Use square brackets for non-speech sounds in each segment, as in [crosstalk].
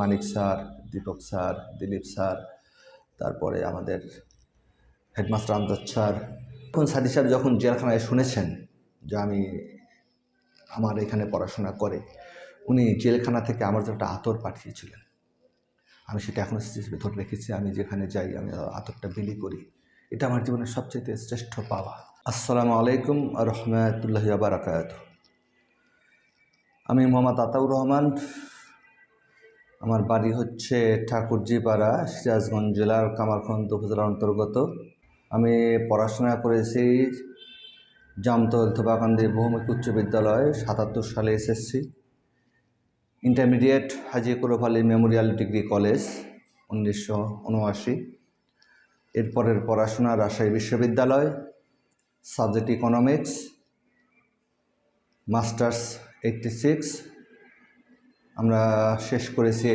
Manik sir, Dipak sir, Dilip sir, তারপরে আমাদের headmaster Amjad sir. তখন সাদি সাহেব যখন জেলখানায় শুনেছেন যে আমি আমার এখানে পড়াশোনা করে, উনি জেলখানা থেকে আমার জন্য একটা আতর পাঠিয়েছিলেন। আমি সেটা এখনও স্মৃতি ধরে রেখেছি। আমি যেখানে যাই, আমি আতরটা বিলি করি। এটা আমার জীবনের সবচেয়ে শ্রেষ্ঠ পাওয়া। আসসালামু আলাইকুম রহমতুল্লাহ বারাকাত আমি মোহাম্মদ আতাউর রহমান আমার বাড়ি হচ্ছে ঠাকুরজিপাড়া, সিরাজগঞ্জ জেলার কামারখন্দ উপজেলার অন্তর্গত। আমি পড়াশোনা করেছি জামতল থোবাকান্দি বহুমুখী উচ্চ বিদ্যালয়, সাতাত্তর সালে SSC, intermediate Haji Kuruf Ali memorial degree college, উনিশশো উনআশি। এরপরের পড়াশোনা রাজশাহী বিশ্ববিদ্যালয়, subject economics, masters eighty six আমরা শেষ করেছি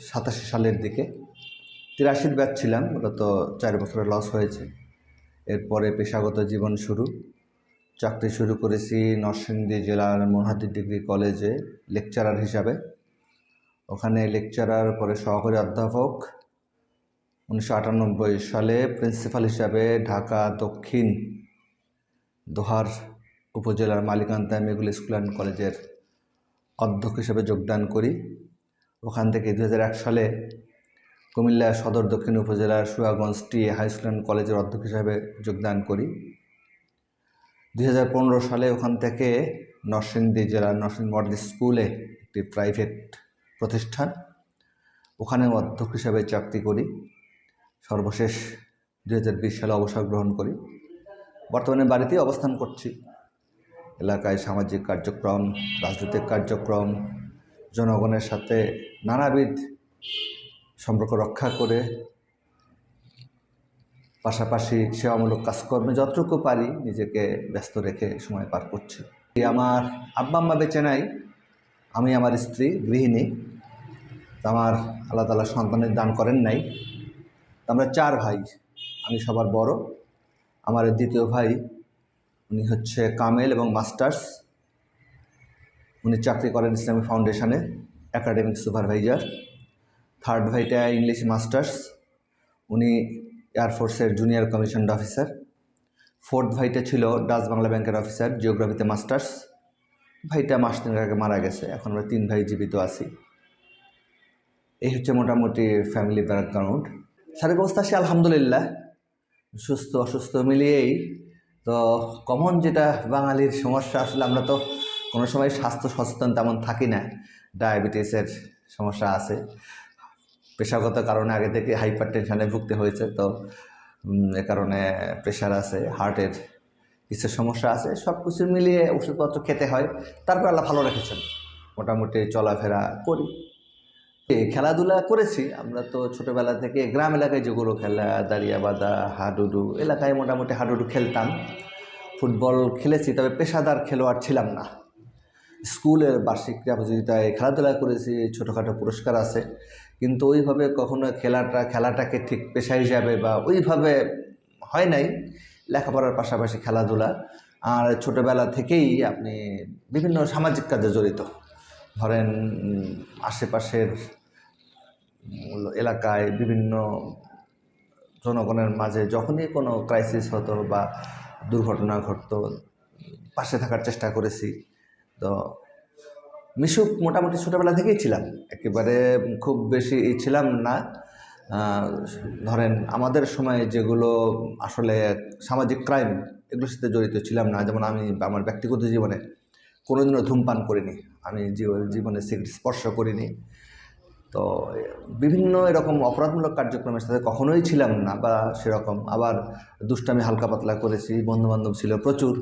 সাতাশি সালের দিকে। তিরাশির ব্যাচ ছিলাম, ওটা তো চার বছরের লস হয়েছে। এরপরে পেশাগত জীবন শুরু। চাকরি শুরু করেছি নরসিংদী জেলার মনহাতি ডিগ্রি কলেজে লেকচারার হিসাবে। ওখানে লেকচারার পরে সহকারী অধ্যাপক। উনিশশো আটানব্বই সালে প্রিন্সিপাল হিসাবে ঢাকা দক্ষিণ দোহার উপজেলার মালিকান্তা মেগুল স্কুল অ্যান্ড কলেজের অধ্যক্ষ হিসেবে যোগদান করি। ওখান থেকে দু হাজার এক সালে কুমিল্লা সদর দক্ষিণ উপজেলার Suaganj T high school and কলেজের অধ্যক্ষ হিসাবে যোগদান করি। দু হাজার পনেরো সালে ওখান থেকে নরসিংদী জেলার নরসিংদী মডেল স্কুলে একটি প্রাইভেট প্রতিষ্ঠান ওখানে অধ্যক্ষ হিসাবে চাকরি করি। সর্বশেষ দু হাজার বিশ সালে অবসর গ্রহণ করি। বর্তমানে বাড়িতেই অবস্থান করছি। এলাকায় সামাজিক কার্যক্রম, রাজনৈতিক কার্যক্রম, জনগণের সাথে নানাবিধ সম্পর্ক রক্ষা করে পাশাপাশি সেবামূলক কাজকর্মে যতটুকু পারি নিজেকে ব্যস্ত রেখে সময় পার করছি। আমার আব্বা আম্মা বেঁচে নাই, আমি আমার স্ত্রী গৃহিণী আমার আল্লাহ তালা সন্তানের দান করেন নাই। আমরা চার ভাই, আমি সবার বড়, আমার দ্বিতীয় ভাই উনি হচ্ছে কামেল এবং মাস্টার্স। উনি চাকরি করেন ইসলামী ফাউন্ডেশনে অ্যাকাডেমিক সুপারভাইজার থার্ড ভাইটা ইংলিশ মাস্টার্স। উনি এয়ারফোর্সের জুনিয়র কমিশনড অফিসার ফোর্থ ভাইটা ছিল ডাচ বাংলা ব্যাংকের অফিসার জিওগ্রাফিতে মাস্টার্স। ভাইটা মাস তিনের আগে মারা গেছে, এখন আমরা তিন ভাই জীবিত আছি। এই হচ্ছে মোটামুটি ফ্যামিলি ব্যাকগ্রাউন্ড শারীরিক অবস্থা সে আলহামদুলিল্লাহ। সুস্থ, অসুস্থ মিলিয়েই তো কমন যেটা বাঙালির সমস্যা, আসলে আমরা তো কোনো সময় স্বাস্থ্য সচেতন তেমন থাকি না। ডায়াবেটিসের সমস্যা আছে। পেশাগত কারণে আগে থেকে হাইপার টেনশানে ভুগতে হয়েছে, তো এ কারণে প্রেশার আছে হার্টের কিছু সমস্যা আছে সব কিছু মিলিয়ে ওষুধপত্র খেতে হয়, তারপর আল্লাহ ভালো রেখেছেন। মোটামুটি চলাফেরা করি। খেলাধুলা করেছি, আমরা তো ছোটোবেলা থেকে গ্রাম এলাকায় যেগুলো খেলা দাঁড়িয়া বাঁধা হাডুডু এলাকায় মোটামুটি হাডুডু খেলতাম। ফুটবল খেলেছি, তবে পেশাদার খেলোয়াড় ছিলাম না। স্কুলের বার্ষিক ক্রীড়া প্রতিযোগিতায় খেলাধুলা করেছি, ছোটোখাটো পুরস্কার আছে। কিন্তু ওইভাবে কখনো খেলাটা, খেলাটাকে ঠিক পেশা হিসাবে বা ওইভাবে হয় নাই। লেখাপড়ার পাশাপাশি খেলাধুলা। আর ছোটোবেলা থেকেই আপনি বিভিন্ন সামাজিক কাজে জড়িত। ধরেন, আশেপাশের এলাকায় বিভিন্ন জনগণের মাঝে যখনই কোনো ক্রাইসিস হতো বা দুর্ঘটনা ঘটতো, পাশে থাকার চেষ্টা করেছি। তো মিশুক মোটামুটি ছোটোবেলা থেকেই ছিলাম। একেবারে খুব বেশি ছিলাম না। ধরেন, আমাদের সময়ে যেগুলো আসলে সামাজিক ক্রাইম এগুলোর সাথে জড়িত ছিলাম না। যেমন আমি আমার ব্যক্তিগত জীবনে কোনোদিনও ধূমপান করিনি। আমি জীবনে সিগারেট স্পর্শ করিনি। তো বিভিন্ন এরকম অপরাধমূলক কার্যক্রমের সাথে কখনোই ছিলাম না বা সেরকম। আবার দুষ্টামি হালকা পাতলা করেছি বন্ধুবান্ধব ছিল প্রচুর।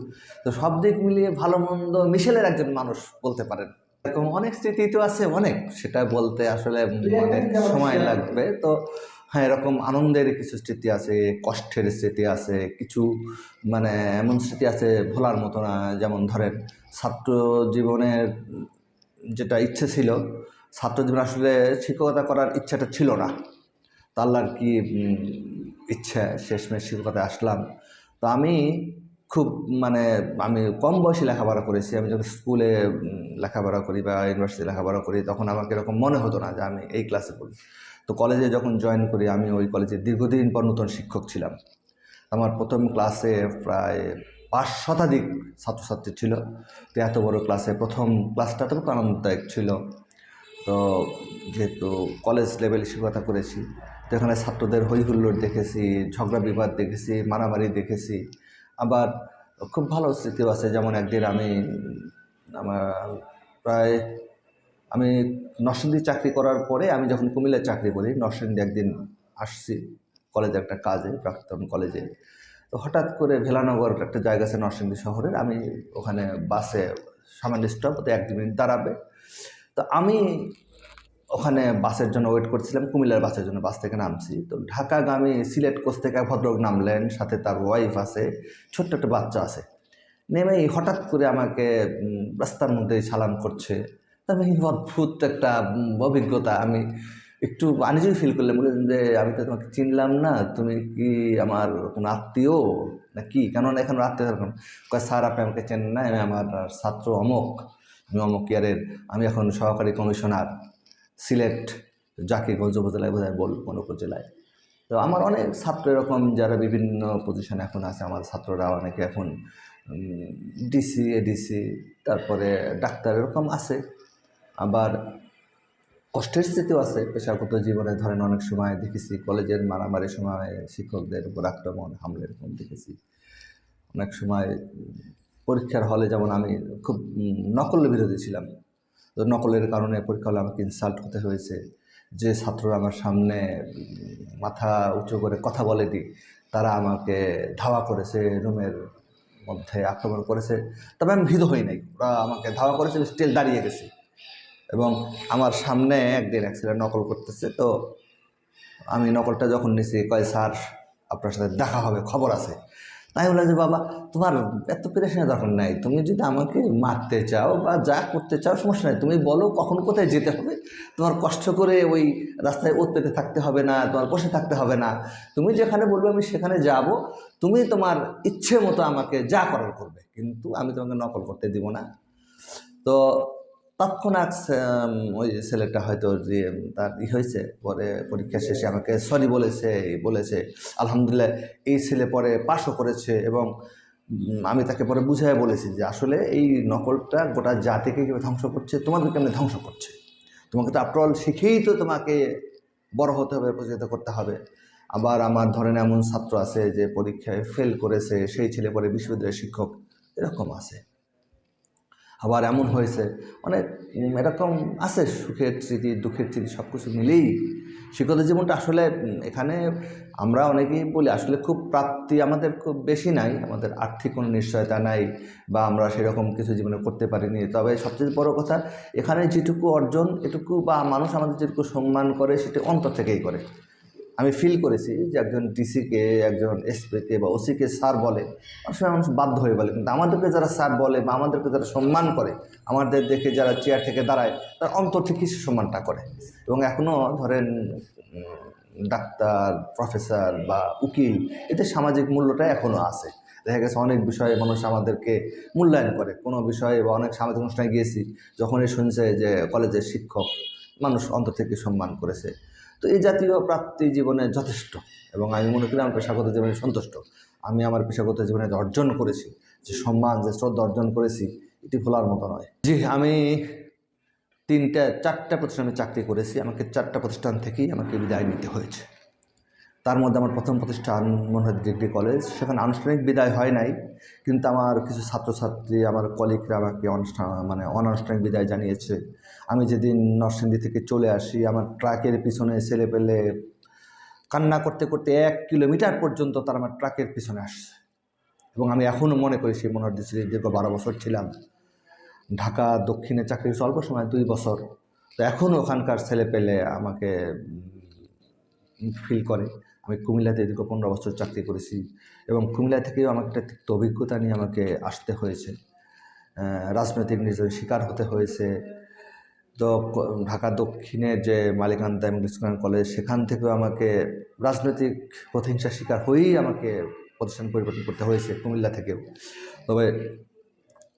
তো সব দিক মিলিয়ে ভালো মন্দ মিশেলের একজন মানুষ বলতে পারেন। এরকম অনেক স্মৃতি তো আছে অনেক সেটা বলতে আসলে অনেক সময় লাগবে। তো হ্যাঁ এরকম আনন্দের কিছু স্মৃতি আছে, কষ্টের স্মৃতি আছে, কিছু মানে এমন স্মৃতি আছে ভোলার মতো না, যেমন ধরেন ছাত্র জীবনের যেটা ইচ্ছে ছিল, ছাত্র জীবন আসলে শিক্ষকতা করার ইচ্ছাটা ছিল না। তো আল্লাহর কি ইচ্ছা? শেষমেশ শিক্ষকতায় আসলাম। তো আমি খুব মানে আমি কম বয়সে লেখাপড়া করেছি, আমি যখন স্কুলে লেখাপড়া করি বা ইউনিভার্সিটি লেখাপড়া করি, তখন আমাকে এরকম মনে হতো না যে আমি এই ক্লাসে পড়ি। তো কলেজে যখন জয়েন করি, আমি ওই কলেজে দীর্ঘদিন পর নতুন শিক্ষক ছিলাম। আমার প্রথম ক্লাসে প্রায় পাঁচ শতাধিক ছাত্রছাত্রী ছিল। তো এত বড় ক্লাসে প্রথম ক্লাসটা তো আনন্দদায়ক ছিল। তো যেহেতু কলেজ লেভেলে শিক্ষকতা করেছি, তো এখানে ছাত্রদের হই হুল্লোড় দেখেছি, ঝগড়া বিবাদ দেখেছি, মারামারি দেখেছি। আবার খুব ভালো স্মৃতিও আছে, যেমন একদিন আমি আমার প্রায় আমি নরসিংদী চাকরি করার পরে আমি যখন কুমিল্লায় চাকরি করি, নরসিংদী একদিন আসছি কলেজে একটা কাজে, প্রাক্তন কলেজে। তো হঠাৎ করে ভেলানগর একটা জায়গা আছে নরসিংদী শহরের, আমি ওখানে বাসে সামান্য স্টপ ওতে এক দু মিনিট দাঁড়াবে। তো আমি ওখানে বাসের জন্য ওয়েট করছিলাম, কুমিল্লার বাসের জন্য বাস থেকে নামছি। তো ঢাকাগামী সিলেট কোচ থেকে এক নামলেন, সাথে তার ওয়াইফ আছে, ছোট্ট একটা বাচ্চা আছে। নেমেই হঠাৎ করে আমাকে রাস্তার মধ্যে সালাম করছে। তবে এই অদ্ভুত একটা অভিজ্ঞতা। আমি একটু আনিজই ফিল করলাম। বললেন যে, আমি তো তোমাকে চিনলাম না। তুমি কি আমার কোনো আত্মীয় না কি কেননা এখন আত্মীয় কয়, স্যার, আপনি আমাকে চেনেন না। আমি আমার ছাত্র অমক। আমি অমক ইয়ারের, আমি এখন সহকারী কমিশনার, সিলেট জাকিগঞ্জ উপজেলায় বোধহয় বল কোন উপজেলায় তো আমার অনেক ছাত্র এরকম যারা বিভিন্ন পজিশনে এখন আছে। আমার ছাত্ররা অনেকে এখন ডিসি এডিসি তারপরে ডাক্তার এরকম আছে। আবার কষ্টের স্থিতিও আছে, পেশাগত জীবনে ধরেন অনেক সময় দেখেছি, কলেজের মারামারি সময় শিক্ষকদের উপর আক্রমণ হামলা এরকম দেখেছি। অনেক সময় পরীক্ষার হলে যেমন আমি খুব নকল বিরোধী ছিলাম। তো নকলের কারণে পরীক্ষা হলে আমাকে ইনসাল্ট হতে হয়েছে। যে ছাত্ররা আমার সামনে মাথা উঁচু করে কথা বলেনি, তারা আমাকে ধাওয়া করেছে, রুমের মধ্যে আক্রমণ করেছে। তবে আমি ভীত হই নাই। ওরা আমাকে ধাওয়া করেছে স্টিল দাঁড়িয়ে গেছি। এবং আমার সামনে একদিন এক ছেলে নকল করতেছে, তো আমি নকলটা যখন নিছি, কয়, স্যার, আপনার সাথে দেখা হবে, খবর আছে। তাই বললাম যে, বাবা, তোমার এত পেরেশানি দরকার নাই। তুমি যদি আমাকে মারতে চাও বা যা করতে চাও, সমস্যা নাই। তুমি বলো কখন কোথায় যেতে হবে। তোমার কষ্ট করে ওই রাস্তায় ওত পেতে থাকতে হবে না, তোমার বসে থাকতে হবে না। তুমি যেখানে বলবে, আমি সেখানে যাব। তুমি তোমার ইচ্ছে মতো আমাকে যা করার করবে, কিন্তু আমি তোমাকে নকল করতে দিব না। তো তৎক্ষণাৎ ওই ছেলেটা হয়তো যে, তার ই হয়েছে, পরে পরীক্ষা শেষে আমাকে সরি বলেছে বলেছে, আলহামদুলিল্লাহ, এই ছেলে পরে পাশও করেছে এবং আমি তাকে পরে বুঝাই বলেছি যে, আসলে এই নকলটা গোটা জাতিকে কীভাবে ধ্বংস করছে তোমাদেরকে কেমনি ধ্বংস করছে? তোমাকে তো আফটার অল শিখেই তো তোমাকে বড় হতে হবে প্রতিযোগিতা করতে হবে। আবার আমার ধরেন এমন ছাত্র আছে যে, পরীক্ষায় ফেল করেছে, সেই ছেলে পরে বিশ্ববিদ্যালয়ের শিক্ষক, এরকম আছে। আবার এমন হয়েছে। অনেক এরকম আছে, সুখের স্মৃতি, দুঃখের স্মৃতি সব কিছু মিলেই শিক্ষকদের জীবনটা আসলে এখানে আমরা অনেকেই বলি, আসলে খুব প্রাপ্তি আমাদের খুব বেশি নাই, আমাদের আর্থিক কোনো নিশ্চয়তা নাই, বা আমরা সেরকম কিছু জীবনে করতে পারিনি। তবে সবচেয়ে বড় কথা, এখানে যেটুকু অর্জন, এটুকু বা মানুষ আমাদের যেটুকু সম্মান করে, সেটা অন্তর থেকেই করে। আমি ফিল করেছি যে একজন ডিসিকে একজন এসপিকে বা ওসিকে স্যার বলে, অনেক সময় মানুষ বাধ্য হয়ে বলে। কিন্তু আমাদেরকে যারা স্যার বলে বা আমাদেরকে যারা সম্মান করে, আমাদের দেখে যারা চেয়ার থেকে দাঁড়ায়, তার অন্তর থেকেই সে সম্মানটা করে। এবং এখনও ধরেন ডাক্তার প্রফেসর বা উকিল এতে সামাজিক মূল্যটা এখনও আছে। দেখা গেছে অনেক বিষয়ে মানুষ আমাদেরকে মূল্যায়ন করে। কোনো বিষয়ে বা অনেক সামাজিক অনুষ্ঠানে গিয়েছি, যখনই শুনছে যে কলেজের শিক্ষক মানুষ অন্তর থেকে সম্মান করেছে। তো এই জাতীয় প্রাপ্তি জীবনে যথেষ্ট এবং আমি মনে করি আমার পেশাগত জীবনে সন্তুষ্ট। আমি আমার পেশাগত জীবনে অর্জন করেছি, যে সম্মান, যে শ্রদ্ধা অর্জন করেছি, এটি ভোলার মতো নয়। জি, আমি তিনটা, চারটা প্রতিষ্ঠানে চাকরি করেছি, আমাকে চারটা প্রতিষ্ঠান থেকেই আমাকে বিদায় নিতে হয়েছে। তার মধ্যে আমার প্রথম প্রতিষ্ঠান মনোহর ডিগ্রি কলেজ, সেখানে আনুষ্ঠানিক বিদায় হয় নাই, কিন্তু আমার কিছু ছাত্রছাত্রী, আমার কলিগরা আমাকে অনুষ্ঠান মানে অনানুষ্ঠানিক বিদায় জানিয়েছে। আমি যেদিন নরসিংদী থেকে চলে আসি, আমার ট্রাকের পিছনে ছেলে পেলে কান্না করতে করতে এক কিলোমিটার পর্যন্ত তার আমার ট্রাকের পিছনে আসছে। এবং আমি এখনও মনে করি সেই মনোহর ডিস্ট্রিক্টে দীর্ঘ বারো বছর ছিলাম। ঢাকা দক্ষিণে চাকরি অল্প সময়, দুই বছর। তো এখনও ওখানকার ছেলে পেলে আমাকে ফিল করে। আমি কুমিল্লাতে দীর্ঘ পনেরো বছর চাকরি করেছি এবং কুমিল্লা থেকেও আমাকে একটা তিক্ত অভিজ্ঞতা নিয়ে আমাকে আসতে হয়েছে। রাজনৈতিক নির্যাতনের শিকার হতে হয়েছে। তো ঢাকা দক্ষিণের যে মালিকান্তা এবং ইসলাম কলেজ, সেখান থেকেও আমাকে রাজনৈতিক প্রতিহিংসার শিকার হয়েই আমাকে প্রতিষ্ঠান পরিবর্তন করতে হয়েছে কুমিল্লা থেকেও। তবে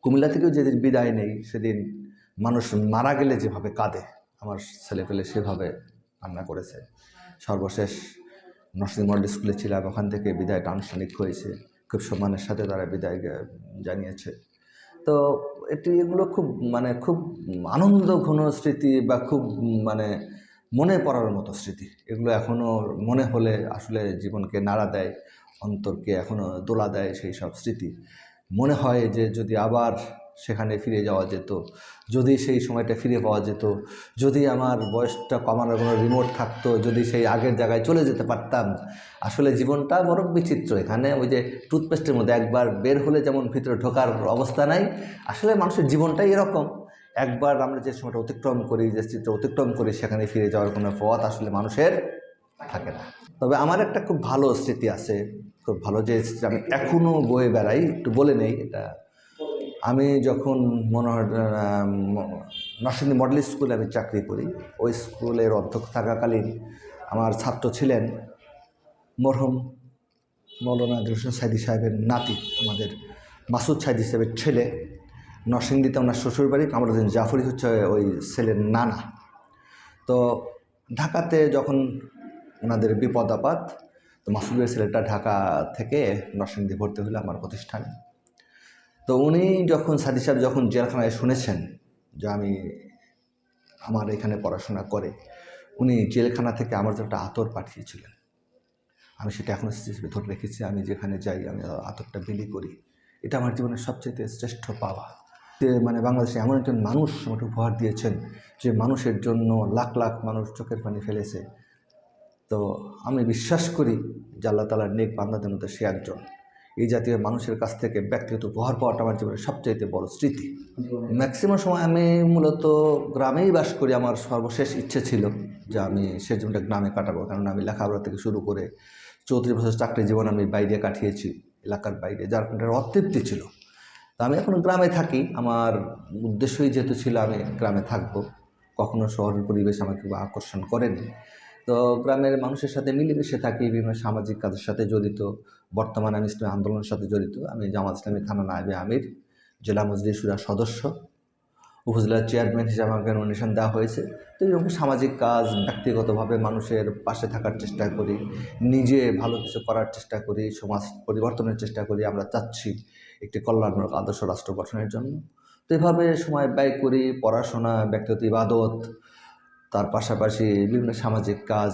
কুমিল্লা থেকেও যেদিন বিদায় নেই, সেদিন মানুষ মারা গেলে যেভাবে কাঁদে, আমার ছেলেপেলে সেভাবে রান্না করেছে। সর্বশেষ নরসিংহ মডেল স্কুলে ছিলাম, ওখান থেকে বিদায়টা আনুষ্ঠানিক হয়েছে। খুব সম্মানের সাথে তারা বিদায় জানিয়েছে। তো এটি এগুলো খুব মানে খুব আনন্দ ঘন স্মৃতি বা খুব মানে মনে পড়ার মতো স্মৃতি। এগুলো এখনও মনে হলে আসলে জীবনকে নাড়া দেয়, অন্তরকে এখনও দোলা দেয় সেই সব স্মৃতি। মনে হয় যে যদি আবার সেখানে ফিরে যাওয়া যেত। যদি সেই সময়টা ফিরে পাওয়া যেত, যদি আমার বয়সটা কমানোর কোনো রিমোট থাকতো, যদি সেই আগের জায়গায় চলে যেতে পারতাম। আসলে জীবনটা বড় বিচিত্র। এখানে ওই যে টুথপেস্টের মধ্যে একবার বের হলে যেমন ভিতরে ঢোকার অবস্থা নাই, আসলে মানুষের জীবনটাই এরকম। একবার আমরা যে সময়টা অতিক্রম করি, যে চিত্র অতিক্রম করি, সেখানে ফিরে যাওয়ার কোনো পথ আসলে মানুষের থাকে না। তবে আমার একটা খুব ভালো স্মৃতি আছে। খুব ভালো যে আমি এখনও বয়ে বেড়াই, একটু বলে নেই, এটা আমি যখন মনোহর নরসিংদী মডেল স্কুলে আমি চাকরি করি, ওই স্কুলের অধ্যক্ষ থাকাকালীন আমার ছাত্র ছিলেন মরহম মৌলানা জুসুন সাইদি সাহেবের নাতি, আমাদের মাসুদ সাইদি সাহেবের ছেলে। নরসিংদীতে ওনার শ্বশুরবাড়ি, কামরুদ্দিন জাফরি হচ্ছে ওই ছেলের নানা। তো ঢাকাতে যখন ওনাদের বিপদ আপাত তো মাসুদের ছেলেটা ঢাকা থেকে নরসিংদী ভর্তি হলো আমার প্রতিষ্ঠানে। তো উনি যখন সাদি সাহেব যখন জেলখানায় শুনেছেন যে আমি আমার এখানে পড়াশোনা করে, উনি জেলখানা থেকে আমার একটা আতর পাঠিয়েছিলেন, আমি সেটা এখনও স্মৃতি ধরে রেখেছি, আমি যেখানে যাই আমি আতরটা বিলি করি। এটা আমার জীবনের সবচেয়ে শ্রেষ্ঠ পাওয়া। মানে বাংলাদেশে এমন একজন মানুষ আমাকে উপহার দিয়েছেন যে মানুষের জন্য লাখ লাখ মানুষ চোখের পানি ফেলেছে। তো আমি বিশ্বাস করি যে আল্লাহ তালার নেক বান্দাদের মধ্যে সে একজন। এই জাতীয় মানুষের কাছ থেকে ব্যক্তিগত উপহার পাওয়াটা আমার জীবনের সবচাইতে বড় স্মৃতি। ম্যাক্সিমাম সময় আমি মূলত গ্রামেই বাস করি, আমার সর্বশেষ ইচ্ছে ছিল যে আমি সে জীবনটা গ্রামে কাটাবো কারণ আমি লেখাপড়া থেকে শুরু করে চৌত্রিশ বছর চাকরি জীবন আমি বাইরে কাটিয়েছি, এলাকার বাইরে, যার একটা অতৃপ্তি ছিল। তো আমি এখন গ্রামে থাকি, আমার উদ্দেশ্যই যেহেতু ছিল আমি গ্রামে থাকব। কখনো শহরের পরিবেশ আমাকে আকর্ষণ করেনি। তো গ্রামের মানুষের সাথে মিলেমিশে থাকি, বিভিন্ন সামাজিক কাজের সাথে জড়িত। বর্তমানে আমি ইসলামী আন্দোলনের সাথে জড়িত। আমি জামাত ইসলামী থানা নায়েবে আমির, জেলা মজলিস সুরার সদস্য। উপজেলার চেয়ারম্যান হিসাবে আমাকে নমিনেশন দেওয়া হয়েছে। তো এরকম সামাজিক কাজ, ব্যক্তিগতভাবে মানুষের পাশে থাকার চেষ্টা করি, নিজে ভালো কিছু করার চেষ্টা করি, সমাজ পরিবর্তনের চেষ্টা করি, আমরা চাচ্ছি একটি কল্যাণমূলক আদর্শ রাষ্ট্র গঠনের জন্য। তো এভাবে সময় ব্যয় করি, পড়াশোনা, ব্যক্তিগত ইবাদত, তার পাশাপাশি বিভিন্ন সামাজিক কাজ,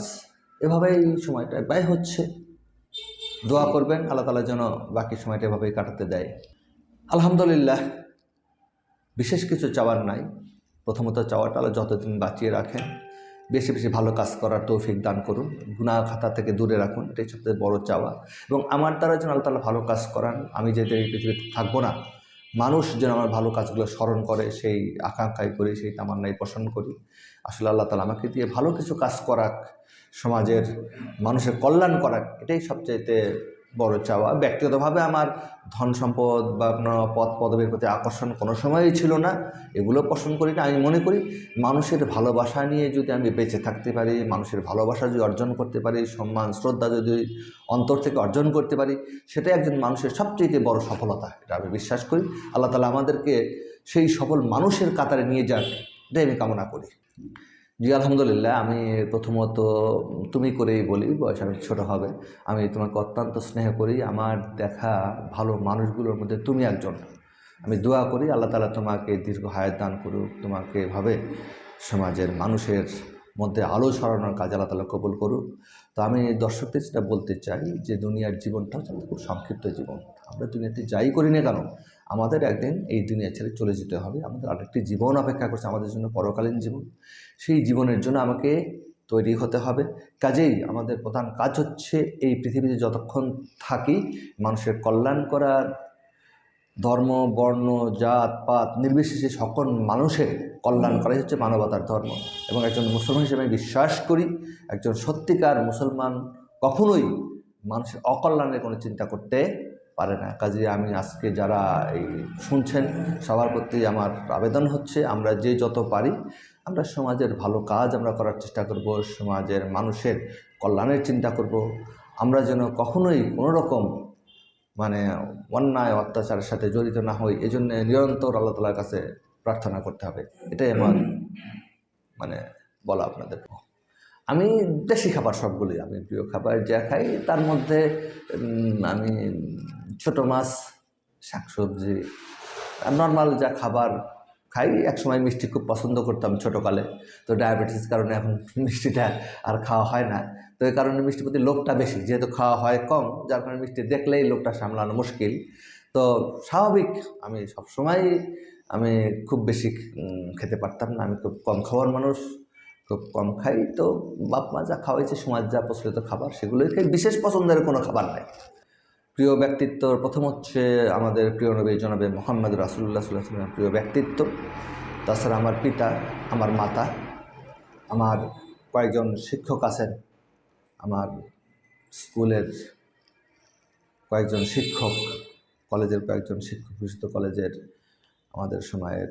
এভাবেই সময়টা ব্যয় হচ্ছে। দোয়া করবেন, আল্লাহ তালা যেন বাকি সময়টা এভাবেই কাটাতে দেয়। আলহামদুলিল্লাহ, বিশেষ কিছু চাওয়ার নাই। প্রথমত চাওয়াটা আল্লাহ যতদিন বাঁচিয়ে রাখেন, বেশি বেশি ভালো কাজ করার তৌফিক দান করুন গুণা খাতা থেকে দূরে রাখুন, এটাই সবথেকে বড় চাওয়া। এবং আমার দ্বারা যেন আল্লাহ তালা ভালো কাজ করান, আমি যেতে এই পৃথিবীতে থাকব না মানুষ যেন আমার ভালো কাজগুলো স্মরণ করে, সেই আকাঙ্ক্ষাই করি, সেই তামান্নাই পোষণ করি। আসলে আল্লাহ তালা আমাকে দিয়ে ভালো কিছু কাজ করাক, সমাজের মানুষের কল্যাণ করাক, এটাই সবচাইতে বড় চাওয়া। ব্যক্তিগতভাবে আমার ধন সম্পদ বা কোনো পদ, পদবীর প্রতি আকর্ষণ কোনো সময়ই ছিল না। এগুলো পছন্দ করি না, আমি মনে করি মানুষের ভালোবাসা নিয়ে যদি আমি বেঁচে থাকতে পারি, মানুষের ভালোবাসা যদি অর্জন করতে পারি, সম্মান, শ্রদ্ধা যদি অন্তর থেকে অর্জন করতে পারি, সেটাই একজন মানুষের সবচেয়ে বড় সফলতা, এটা আমি বিশ্বাস করি। আল্লাহ তালা আমাদেরকে সেই সফল মানুষের কাতারে নিয়ে যাক, এটাই আমি কামনা করি। জি, আলহামদুলিল্লাহ। আমি প্রথমত তুমি করেই বলি, বয়স আমি ছোটো হবে। আমি তোমাকে অত্যন্ত স্নেহ করি। আমার দেখা ভালো মানুষগুলোর মধ্যে তুমি একজন। আমি দোয়া করি, আল্লাহ তালা তোমাকে দীর্ঘ হায়াত দান করুক। তোমাকে এভাবে সমাজের মানুষের মধ্যে আলো ছড়ানোর কাজ আল্লাহ তালা কবুল করুক। তো আমি দর্শকদের সেটা বলতে চাই যে, দুনিয়ার জীবনটা হচ্ছে খুব সংক্ষিপ্ত জীবন। আমরা দুনিয়াতে যাই করি না কেন? আমাদের একদিন এই দুনিয়া ছেড়ে চলে যেতে হবে। আমাদের আরেকটি জীবন অপেক্ষা করছে আমাদের জন্য পরকালীন জীবন। সেই জীবনের জন্য আমাকে তৈরি হতে হবে। কাজেই আমাদের প্রধান কাজ হচ্ছে এই পৃথিবীতে যতক্ষণ থাকি মানুষের কল্যাণ করার ধর্ম, বর্ণ, জাত, পাত নির্বিশেষে সকল মানুষের কল্যাণ করাই হচ্ছে মানবতার ধর্ম। এবং একজন মুসলমান হিসেবে আমি বিশ্বাস করি, একজন সত্যিকার মুসলমান কখনোই মানুষের অকল্যাণের কোনো চিন্তা করতে পারে না। কাজে আমি আজকে যারা এই শুনছেন, সবার প্রতি আমার আবেদন হচ্ছে, আমরা যে যত পারি, আমরা সমাজের ভালো কাজ আমরা করার চেষ্টা করব, সমাজের মানুষের কল্যাণের চিন্তা করব। আমরা যেন কখনোই কোনো রকম মানে অন্যায়, অত্যাচারের সাথে জড়িত না হই এই জন্য নিরন্তর আল্লাহ তালার কাছে প্রার্থনা করতে হবে। এটাই আমার মানে বলা আপনাদের। আমি দেশি খাবার সবগুলি আমি প্রিয় খাবার যা খাই, তার মধ্যে আমি ছোট মাছ, শাকসবজি নর্মাল যা খাবার খাই, একসময় মিষ্টি খুব পছন্দ করতাম ছোটোকালে। তো ডায়াবেটিস কারণে এখন [laughs] মিষ্টিটা আর খাওয়া হয় না। তো এই কারণে মিষ্টির প্রতি লোভটা বেশি। যেহেতু খাওয়া হয় কম, যার কারণে মিষ্টি দেখলেই লোভটা সামলানো মুশকিল। তো স্বাভাবিক, আমি সবসময় আমি খুব বেশি খেতে পারতাম না। আমি খুব কম খাওয়ার মানুষ, খুব কম খাই। তো বাপ মা যা খাওয়াইছে, সমাজ যা প্রচলিত খাবার সেগুলোই খাই বিশেষ পছন্দের কোনো খাবার নাই। প্রিয় ব্যক্তিত্ব, প্রথম হচ্ছে আমাদের প্রিয় নবী জনাবে মোহাম্মদ রাসুল্লাহ সাল্লামের প্রিয় ব্যক্তিত্ব। তাছাড়া আমার পিতা, আমার মাতা, আমার কয়েকজন শিক্ষক আছেন, আমার স্কুলের কয়েকজন শিক্ষক, কলেজের কয়েকজন শিক্ষক বিশুদ্ধ কলেজের আমাদের সময়ের,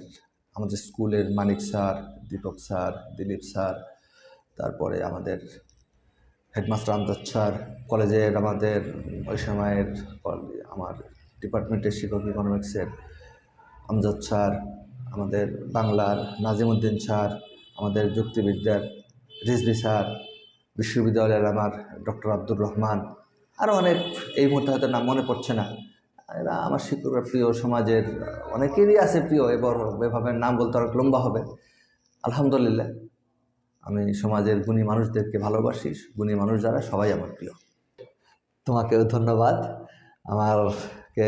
আমাদের স্কুলের Manik sir, Dipak sir, Dilip sir, তারপরে আমাদের হেডমাস্টার আমজাদ স্যার, কলেজের আমাদের ওই সময়ের আমার ডিপার্টমেন্টের শিক্ষক ইকোনমিক্সের আমজাদ স্যার, আমাদের বাংলার নাজিমুদ্দিন স্যার, আমাদের যুক্তিবিদ্যার রিজবি স্যার, বিশ্ববিদ্যালয়ের আমার ডক্টর আব্দুর রহমান আরও অনেক, এই মুহূর্তে হয়তো নাম মনে পড়ছে না। এরা আমার শিক্ষকরা প্রিয়, সমাজের অনেকেরই আছে প্রিয় এবার এভাবে নাম বলতে অনেক লম্বা হবে। আলহামদুলিল্লাহ। আমি সমাজের গুণী মানুষদেরকে ভালোবাসি, গুণী মানুষ যারা, সবাই আমার প্রিয়। তোমাকেও ধন্যবাদ আমারকে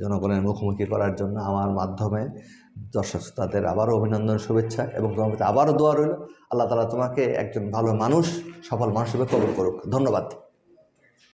জনগণের মুখোমুখি করার জন্য আমার মাধ্যমে দর্শক তাদের আবারও অভিনন্দন, শুভেচ্ছা এবং তোমার আবারও দোয়া রইল। আল্লাহ তালা তোমাকে একজন ভালো মানুষ, সফল মানুষ হিসেবে কবর করুক। ধন্যবাদ।